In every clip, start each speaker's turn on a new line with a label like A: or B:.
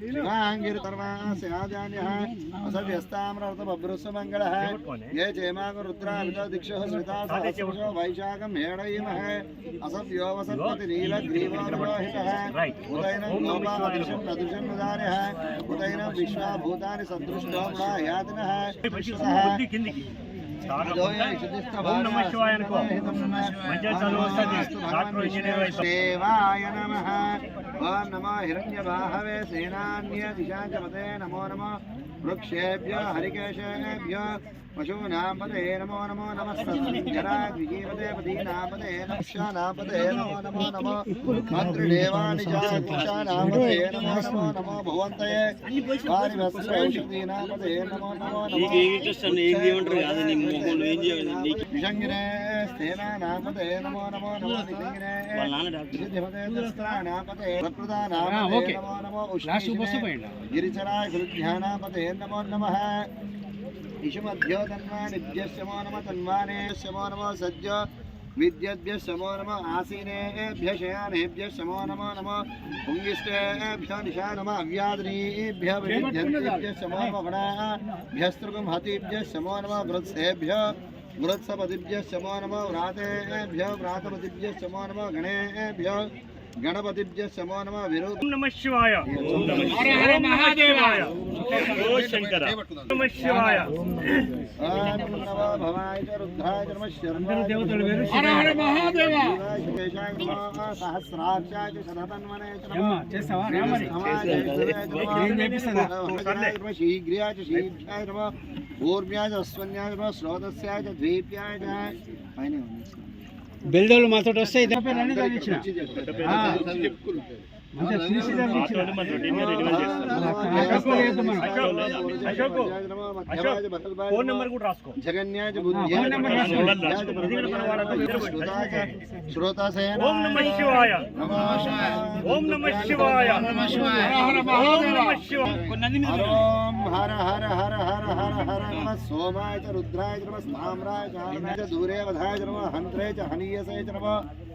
A: शिवाङ्गिरितर्मा सेनाजान्यः असभ्यस्ताम्रतभ्रुसुमङ्गलः ये चेमागरुद्राभितो दिक्षुः स्मृता सहस्रशो वैशाखं हेडयिमः असभ्योऽवसत्पति नीलग्रीवोहितः उदैनं गोपादिशं प्रदुषं उदार्यः उदैनं विश्वा भूतानि सदृष्टो प्रायातिनः
B: शिवाय नमः। ఓం నమో హిరణ్య బాహవే సేనాన్య డాక్టర్
A: నమో నమో నమో వృక్షేభ్య హరికేశేభ్య పశూనాం పదే నమో నమో నమస్తరాద్విజీవతే పదీనాం పదే నమో నమో నమో మాతృదేవాని జాక్షానాం నమో నమో నమో నమో నమో నమో
B: ఆ, ఓకే.
A: నమో నమో
B: లాస్ట్ బస్సు
A: ఉష్ణీషిణే
B: పోయిండా
A: గిరిచరాయ గురుధ్యానాపతే నమో నమః ఇషుమధ్యో తన్వానిభ్యస్య మో నమ తన్వానేస్య మో నమో సజ్జో విద్యద్భ్యస్య మో నమ ఆసీనేభ్య శయానేభ్యస్య మో నమో నమో పుంగిష్టేభ్యో నిశా నమ అవ్యాదినీభ్య విద్యద్భ్యస్య మో నమ గణాభ్యస్తృగం హతిభ్యస్య మో నమ వృత్సేభ్య వృత్సపతిభ్యస్య మో నమ వ్రాతేభ్య వ్రాతపతిభ్యస్య మో నమ గణేభ్య గణపతిభ్యస్య మో నమ విరూప
B: ఓం నమః శివాయ ఓం నమః శివాయ ఓ శంకర ఓం నమః శివాయ
A: ఓం నమో భవాయ చ రుద్రాయ చ నమః శర్వాయ
B: దేవతలు వేరు
A: హర హర మహాదేవ శివేశాయ నమః సహస్రాక్షాయ చ శతధన్వనే చ
B: ఏమ్మా,
A: నమః.
B: చేస్తావా రామని ఏం చేపిస్తుందా?
A: శీఘ్ర్యాయ చ శీఘ్రాయ శ్రోతస్యాయ చ ద్వీప్యాయ చ పైన.
B: బెల్దోళ్ళు మాతో వస్తే ఇద్దరు ఫోన్ నెంబర్ కూడా రాసుకో
A: చ శ్రోతాసేన
B: ఓం నమః శివాయ
A: నమో
B: ఓం నమః శివాయ
A: హర హర హర హర హర హర నమ సోమాయ రుద్రాయ నమ చ దూరే వధాయ నమ హంత్రే చ హనీయసే చ నమ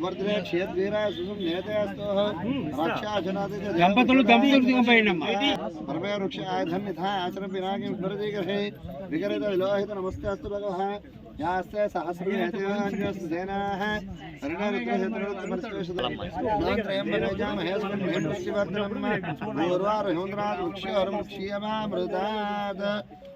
A: అమర్ద్రే క్షేద్వీరాయ సుసం నేతయాస్తోః రక్షాశనాది
B: దంపతులు దంపతులు దిగపోయండి అమ్మా
A: పరమే వృక్షాయ ధన్యథా ఆచరణ పినాకిం స్మరదీకర్షే వికరిత విలోహిత నమస్తే అస్తు భగవః యాస్తే సహస్రమేతయోన్యోస్తు సేనాః ఓం తచ్చం యోరారుణీమహే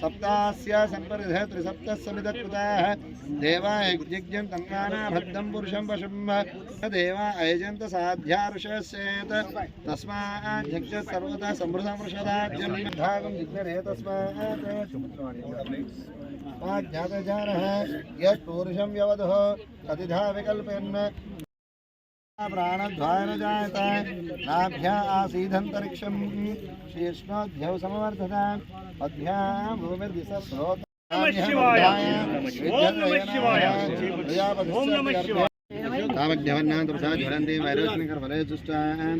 A: सप्तास्य सम्परिधे त्रिसप्तस्समितत्कृताः देवा यज्ञं तन्नाना भद्दं पुरुषं पशुं देवा अयजन्त साध्यार्षस्येत् कतिधा विकल्पेन्न
B: नमः शिवाय ओम नमः शिवाय ओम नमः शिवाय
A: तावज्ञवन्नां तपसा ज्वलन्ति वैरोष्णिकर्फले तुष्टां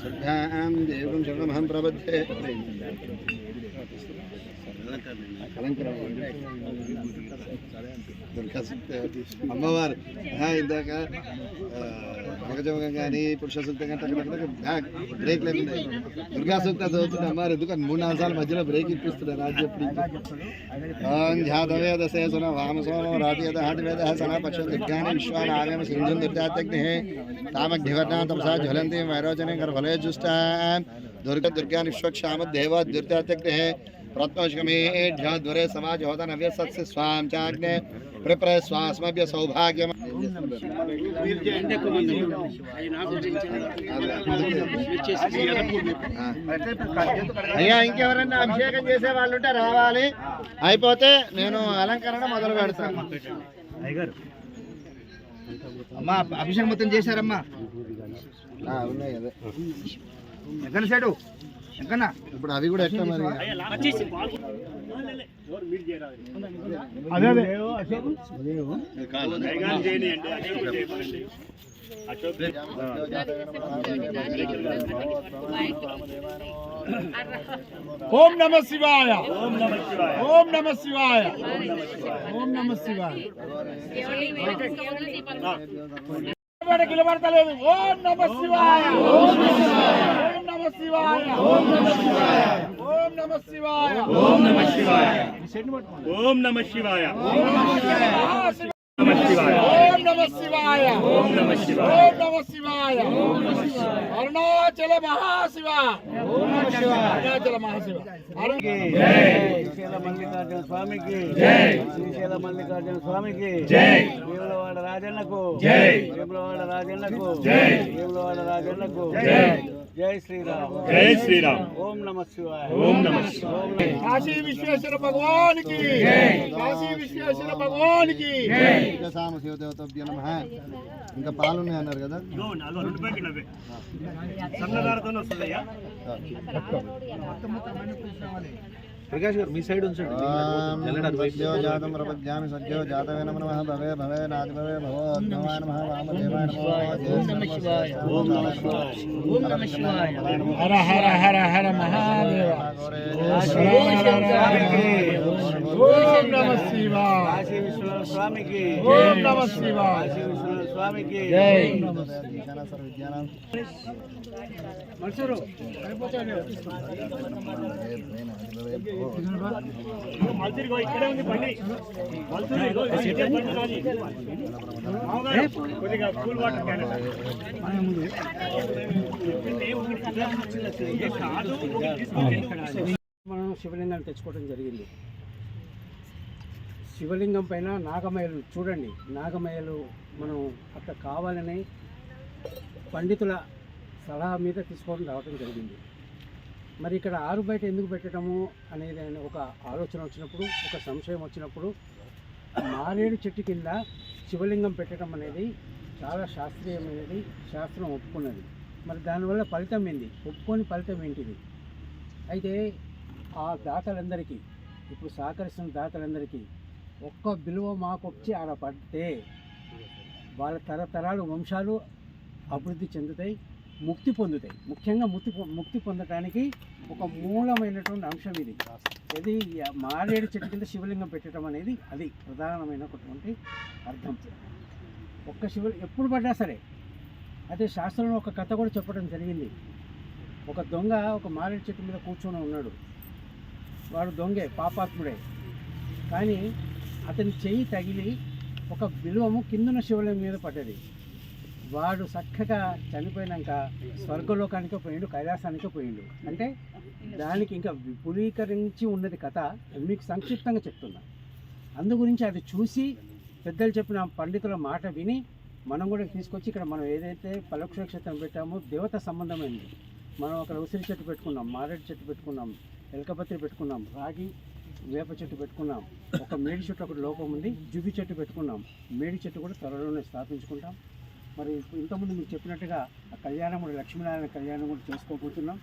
A: श्रद्धां देवं शरणमहं प्रबध्ये అమ్మవారు ఆ, ఇందాక మగజమగం కానీ పురుష సూక్తం కానీ టక్ టక్ టక్ బ్యాక్ బ్రేక్ లేకుండా దుర్గా సూక్త చదువుతున్న అమ్మారు ఎందుకు మూడు నాలుగు సార్లు మధ్యలో బ్రేక్ ఇప్పిస్తున్నారు రాజ్యప్పుడు ఓం ధ్యాతవేదసే సున వామసోమం రాజేద హాటివేద సనా పక్ష దుర్గాని విశ్వానాగమ సింధుం దుర్గాతగ్ని తామగ్నివర్ణా తపసా జ్వలంతి వైరోచనే గర్భలే జుష్టా దుర్గ దుర్గాని విశ్వక్షామ దేవ దుర్గాతగ్ని హోత నవ్య సత్స్య స్వాం చాగ్నే ప్రిప్ర స్వాస్మభ్య సౌభాగ్యం అయ్యా ఇంకెవరన్నా అభిషేకం చేసే వాళ్ళు ఉంటే రావాలి. అయిపోతే నేను అలంకరణ మొదలు పెడతాను.
C: అమ్మా అభిషేకం మొత్తం చేశారమ్మా.
A: ఉన్నాయి
C: ఎక్కడ సైడు ఎక్కన్నా
A: ఇప్పుడు అవి కూడా ఎట్లా మరి?
B: చేయకండి. అశోక్
C: ఓం నమ శివాయ.
B: ఓం నమః శివాయ.
C: ఓం నమ శివాయ. ఓం నమ శివాయ. కిలబడతలేదు ఓం నమ శివాయ ఓం నమ శివాయ ఓం నమ శివాయ ఓం నమ శివాయ
B: ఓం నమః శివాయ ఓం నమః శివాయ నమః శివాయ
C: ఓం నమ శివాయ
B: ఓం నమః శివాయ
C: ఓం నమ శివాయ అరుణాచల మహాశివ అరుణాచల మహాశివ
D: శ్రీశైల మల్లికార్జున స్వామికి
B: జై.
D: శ్రీశైల మల్లికార్జున స్వామికి
B: జై.
D: వేములవాడ రాజన్నకు
B: జై.
D: వేములవాడ రాజన్నకు
B: జై.
D: వేములవాడ రాజన్నకు
B: జై.
D: శ్రీరామ్.
B: జై శ్రీరామ్.
D: ఓం నమ శివాయ.
B: ఓం నమః శివాయ.
C: కాశీ విశ్వేశ్వర భగవానికి. కాశీ విశ్వేశ్వర భగవానికి.
A: సామ శివదేవతభ్య నమ. ఇంకా పాలు ఉన్నాయి అన్నారు కదా?
B: సన్నదారతో వస్తుందయ్యా.
C: ప్రకాష్ గారు మీ సైడ్ ఉంచండి
A: సద్యో జాతం ప్రపద్యామి సద్యో జాతవే నమ నమః భవే భవే నాది భవే భవోద్భవాయ నమః వామదేవాయ నమః
B: ఓం నమః శివాయ ఓం నమః శివాయ ఓం నమః శివాయ
C: హర హర హర హర మహాదేవ ఓం నమ శివాయ
D: కాశీ విశ్వనాథ స్వామికి
C: ఓం నమ శివాయ
D: కాశీ విశ్వనాథ స్వామికి
B: ఇక్కడే ఉంది బండి కొద్దిగా కూల్ వాటర్.
D: మనం శివలింగాన్ని తెచ్చుకోవడం జరిగింది. శివలింగం పైన నాగమయలు చూడండి నాగమయలు మనం అక్కడ కావాలని పండితుల సలహా మీద తీసుకోవడం రావటం జరిగింది. మరి ఇక్కడ ఆరు బయట ఎందుకు పెట్టడము అనేది ఒక ఆలోచన వచ్చినప్పుడు ఒక సంశయం వచ్చినప్పుడు మారేడు చెట్టు కింద శివలింగం పెట్టడం అనేది చాలా శాస్త్రీయమైనది శాస్త్రం ఒప్పుకున్నది. మరి దానివల్ల ఫలితం ఏంది? ఒప్పుకొని ఫలితం ఏంటిది? అయితే ఆ దాతలందరికీ ఇప్పుడు సహకరిస్తున్న దాతలందరికీ ఒక్క విలువ మాకు వచ్చి ఆడ పడితే వాళ్ళ తరతరాలు వంశాలు అభివృద్ధి చెందుతాయి ముక్తి పొందుతాయి. ముఖ్యంగా ముక్తి పొ- ముక్తి పొందటానికి ఒక మూలమైనటువంటి అంశం ఇది. ఇది మారేడు చెట్టు కింద శివలింగం పెట్టడం అనేది అది ప్రధానమైనటువంటి అర్థం. ఒక్క శివ ఎప్పుడు పడ్డా సరే అదే శాస్త్రంలో ఒక కథ కూడా చెప్పడం జరిగింది. ఒక దొంగ ఒక మారేడు చెట్టు మీద కూర్చొని ఉన్నాడు. వాడు దొంగే పాపాత్ముడే. కానీ అతని చెయ్యి తగిలి ఒక బిల్వము కిందన శివలింగం మీద పడ్డది. వాడు చక్కగా చనిపోయినాక స్వర్గలోకానికి పోయిండు కైలాసానికి పోయిండు. అంటే దానికి ఇంకా విపులీకరించి ఉన్నది కథ మీకు సంక్షిప్తంగా చెప్తున్నా. అందు గురించి అది చూసి పెద్దలు చెప్పిన పండితుల మాట విని మనం కూడా తీసుకొచ్చి ఇక్కడ మనం ఏదైతే పలక్ష పెట్టామో దేవత సంబంధమైంది మనం అక్కడ ఉసిరి చెట్టు పెట్టుకున్నాం మారేడు చెట్టు పెట్టుకున్నాం ఎలకపత్రి పెట్టుకున్నాం రాగి వేప చెట్టు పెట్టుకున్నాం. ఒక మేడి చెట్టు ఒకటి లోపం ఉంది. జుబి చెట్టు పెట్టుకున్నాం. మేడి చెట్టు కూడా త్వరలోనే స్థాపించుకుంటాం. మరి ఇంతకుముందు మీకు చెప్పినట్టుగా ఆ కళ్యాణం కూడా లక్ష్మీనారాయణ కళ్యాణం కూడా చేసుకోబోతున్నాం.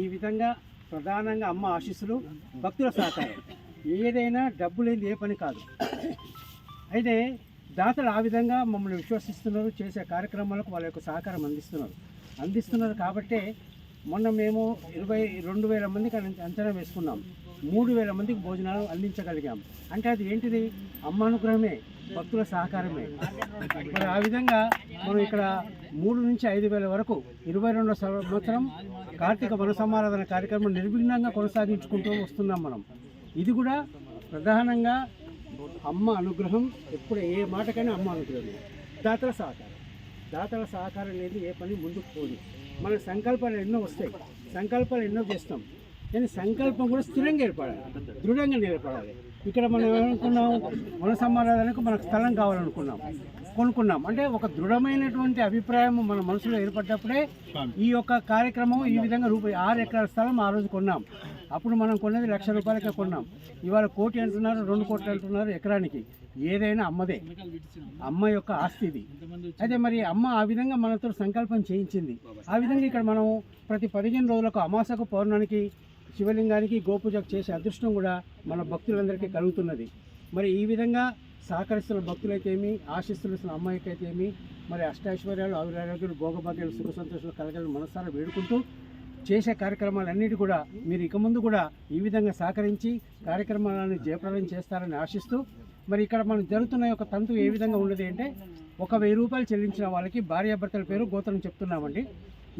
D: ఈ విధంగా ప్రధానంగా అమ్మ ఆశీస్సులు భక్తుల సహకారం. ఏదైనా డబ్బు లేని ఏ పని కాదు. అయితే దాతలు ఆ విధంగా మమ్మల్ని విశ్వసిస్తున్నారు చేసే కార్యక్రమాలకు వాళ్ళ యొక్క సహకారం అందిస్తున్నారు. అందిస్తున్నారు కాబట్టే మొన్న మేము ఇరవై రెండు వేల మందికి అంచనా వేసుకున్నాం. మూడు వేల మందికి భోజనాలు అందించగలిగాం. అంటే అది ఏంటిది? అమ్మ అనుగ్రహమే భక్తుల సహకారమే. మరి ఆ విధంగా మనం ఇక్కడ మూడు నుంచి ఐదు వేల వరకు ఇరవై రెండో సంవత్సరం కార్తీక వన సమారాధన కార్యక్రమం నిర్విఘ్నంగా కొనసాగించుకుంటూ వస్తున్నాం మనం. ఇది కూడా ప్రధానంగా అమ్మ అనుగ్రహం ఎప్పుడు ఏ మాటకైనా అమ్మ అనుగ్రహం. దాతల సహకారం. దాతల సహకారం లేదు ఏ పని ముందుకు పోదు. మన సంకల్పాలు ఎన్నో వస్తాయి. సంకల్పాలు ఎన్నో చేస్తాం. కానీ సంకల్పం కూడా స్థిరంగా ఏర్పడాలి దృఢంగా నిలబడాలి ఇక్కడ మనం ఏమనుకున్నాం? మన సమాధానానికి మనకు స్థలం కావాలనుకున్నాం కొనుక్కున్నాం. అంటే ఒక దృఢమైనటువంటి అభిప్రాయం మన మనసులో ఏర్పడ్డప్పుడే ఈ యొక్క కార్యక్రమం ఈ విధంగా రూపాయి ఆరు ఎకరాల స్థలం ఆ రోజు కొన్నాం. అప్పుడు మనం కొన్నది లక్ష రూపాయలకే కొన్నాం. ఇవాళ కోటి అంటున్నారు రెండు కోట్లు అంటున్నారు ఎకరానికి. ఏదైనా అమ్మదే. అమ్మ యొక్క ఆస్తి ఇది. అయితే మరి అమ్మ ఆ విధంగా మనతో సంకల్పం చేయించింది. ఆ విధంగా ఇక్కడ మనం ప్రతి పదిహేను రోజులకు అమాసకు పౌర్ణానికి శివలింగానికి గోపూజకు చేసే అదృష్టం కూడా మన భక్తులందరికీ కలుగుతున్నది. మరి ఈ విధంగా సహకరిస్తున్న భక్తులైతేమి ఆశిస్తున్న అమ్మాయికైతేమి మరి అష్టైశ్వర్యాలు ఆవిరారోగ్యాలు భోగభాగ్యాలు సుఖ సంతోషాలు కలగాలని మనసారా వేడుకుంటూ చేసే కార్యక్రమాలన్నిటి కూడా మీరు ఇక ముందు కూడా ఈ విధంగా సహకరించి కార్యక్రమాలను జయప్రదం చేస్తారని ఆశిస్తూ మరి ఇక్కడ మనం జరుగుతున్న యొక్క తంతు ఏ విధంగా ఉన్నది అంటే ఒక వెయ్యి రూపాయలు చెల్లించిన వాళ్ళకి భార్యాభర్తల పేరు గోత్రం చెప్తున్నామండి.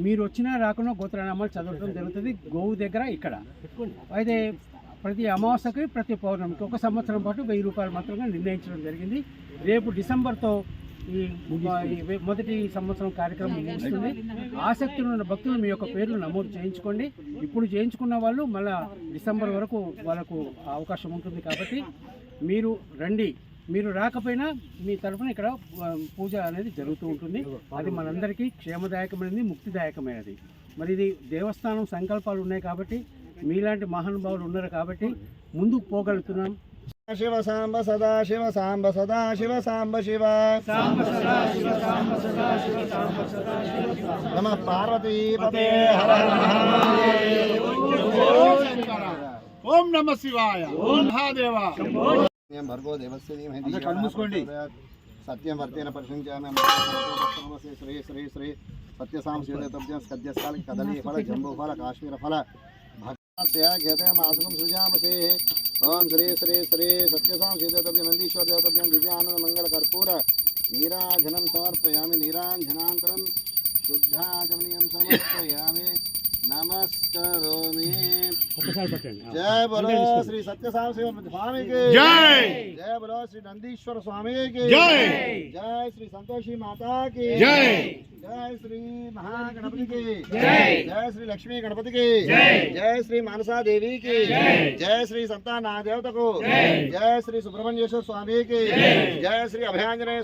D: మీరు వచ్చినా రాకుండా గోత్రనామాలు చదవడం జరుగుతుంది. గోవు దగ్గర ఇక్కడ. అయితే ప్రతి అమావాస్యకి ప్రతి పౌర్ణమికి ఒక సంవత్సరం పాటు వెయ్యి రూపాయలు మాత్రమే నిర్ణయించడం జరిగింది. రేపు డిసెంబర్తో ఈ మొదటి సంవత్సరం కార్యక్రమం ముగుస్తుంది. ఆసక్తి ఉన్న భక్తులు మీ యొక్క పేర్లు నమోదు చేయించుకోండి. ఇప్పుడు చేయించుకున్న వాళ్ళు మళ్ళీ డిసెంబర్ వరకు వాళ్ళకు అవకాశం ఉంటుంది కాబట్టి మీరు రండి. మీరు రాకపోయినా మీ తరఫున ఇక్కడ పూజ అనేది జరుగుతూ ఉంటుంది. అది మనందరికీ క్షేమదాయకమైనది ముక్తిదాయకమైనది. మరి ఇది దేవస్థానం సంకల్పాలు ఉన్నాయి కాబట్టి మీలాంటి మహానుభావులు ఉన్నారు కాబట్టి ముందుకు పోగలుగుతున్నాం.
A: శివ సాంబ సదా శివ. సాంబ సదా శివ సాంబ శివ నమ పార్వతీ పతే హర హర. మహాదేవ్.
C: ఓం నమ శివాయ. ఓం మహాదేవ
A: భర్గో దేవస్య ధీమహి. సత్యం వర్తేన పరిశుంచామి శ్రీ శ్రీ శ్రీ సత్యసాం శివదబ్జం స్కద్యస్థాల కదలీ ఫల జంబూ ఫల కాశ్మీర ఫల. భక్తస్య ఘతే మాసుకం సృజామసే. ఓం శ్రీ శ్రీ శ్రీ సత్యసాం శివదబ్జం నందీశ్వర దేవతబ్జం దివ్యానంద మంగళ కర్పూర. నీరాజనం సమర్పయామి నీరాంజనాంతరం శుద్ధాచమనీయం సమర్పయామి. నమస్కారోమి. జయ బలో శ్రీ సత్యసామ స్వామికి.
C: జై.
A: జయ
C: బలో
A: శ్రీ నందీశ్వర స్వామికి. జై.
C: జయ
A: శ్రీ సంతోషి మాతాకి. జై. జయ
C: శ్రీ
A: మహాగణపతికి. జై. జయ శ్రీ లక్ష్మీ
C: గణపతికి.
A: జై. జయ శ్రీ మానసాదేవికి జయ
C: శ్రీ
A: సంతానాదేవతకు. జయ శ్రీ సుబ్రహ్మణ్యేశ్వర స్వామికి. జయ శ్రీ అభయాంజనేయ